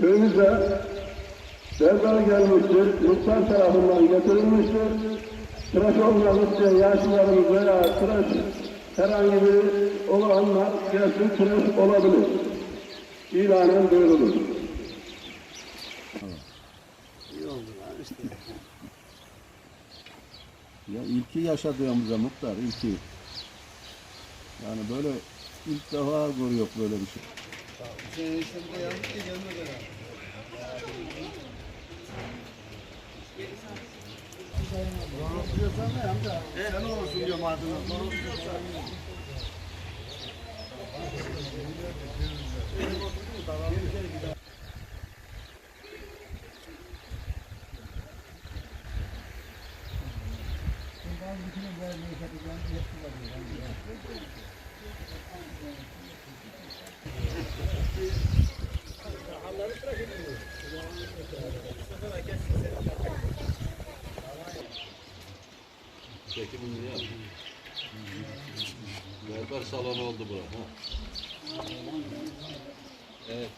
Köyümüze berber gelmiştir, muhtar tarafından getirilmiştir. Tıraş isteyen yaşlılarımız veya tıraş herhangi bir olanlar gelsin tıraş olabilir. İlanen duyurulur. Ya ilki yaşadığımıza muhtar ilki. Yani böyle ilk defa görüyor böyle bir şey. Hüseyin Reis'le bir de yandık ya gelmedi herhalde. Doğru tutuyorsan ne amca? Sen olursun diyorum ardından. Doğru tutuyorsan. Ben bütün evlerimi yapacağım, yapmadım. Çekimini yap. Berber salonu oldu bura. Ha. Evet.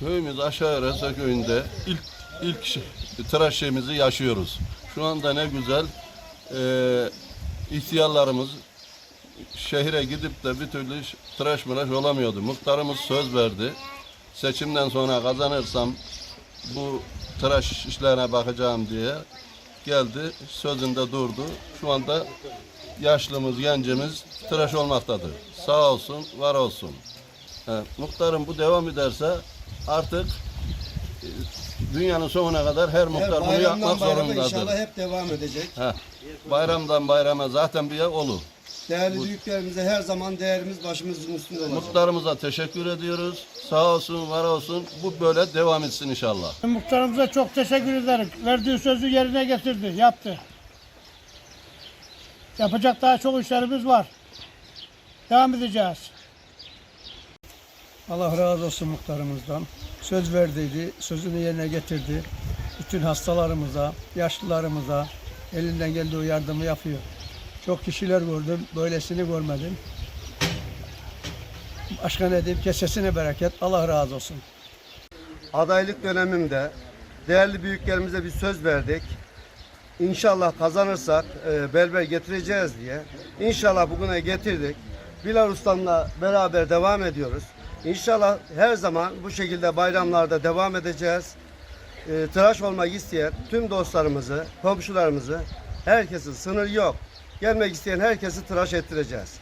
Köyümüz aşağı Reza köyünde ilk ilk ş- tıraş şeyimizi yaşıyoruz. Şu anda ne güzel eee ihtiyarlarımız şehire gidip de bir türlü tıraş mıraş olamıyordu. Muhtarımız söz verdi. Seçimden sonra kazanırsam bu tıraş işlerine bakacağım diye geldi. Sözünde durdu. Şu anda yaşlımız, gencimiz tıraş olmaktadır. Sağ olsun, var olsun. He, muhtarım bu devam ederse artık e, dünyanın sonuna kadar her muhtar bunu yapmak zorundadır. inşallah hep devam edecek. Heh, bayramdan bayrama zaten bir yer olur. Değerli büyüklerimize her zaman değerimiz başımızın üstünde olacak. Muhtarımıza teşekkür ediyoruz. Sağ olsun, var olsun. Bu böyle devam etsin inşallah. Muhtarımıza çok teşekkür ederim. Verdiği sözü yerine getirdi, yaptı. Yapacak daha çok işlerimiz var. Devam edeceğiz. Allah razı olsun muhtarımızdan. Söz verdiydi, sözünü yerine getirdi. Bütün hastalarımıza, yaşlılarımıza elinden geldiği yardımı yapıyor. Çok kişiler gördüm, böylesini görmedim. Başka ne diyeyim, kesesine bereket, Allah razı olsun. Adaylık dönemimde değerli büyüklerimize bir söz verdik. İnşallah kazanırsak e, berber getireceğiz diye. İnşallah bugüne getirdik. Bilal Ustam'la beraber devam ediyoruz. İnşallah her zaman bu şekilde bayramlarda devam edeceğiz. E, tıraş olmak isteyen tüm dostlarımızı, komşularımızı, herkesin sınır yok. Gelmek isteyen herkesi tıraş ettireceğiz.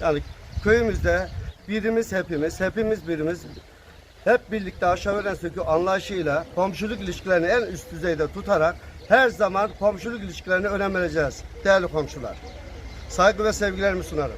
Yani köyümüzde birimiz hepimiz, hepimiz birimiz hep birlikte aşağı öğren sökü anlayışıyla komşuluk ilişkilerini en üst düzeyde tutarak her zaman komşuluk ilişkilerini önem vereceğiz değerli komşular. Saygı ve sevgilerimi sunarım.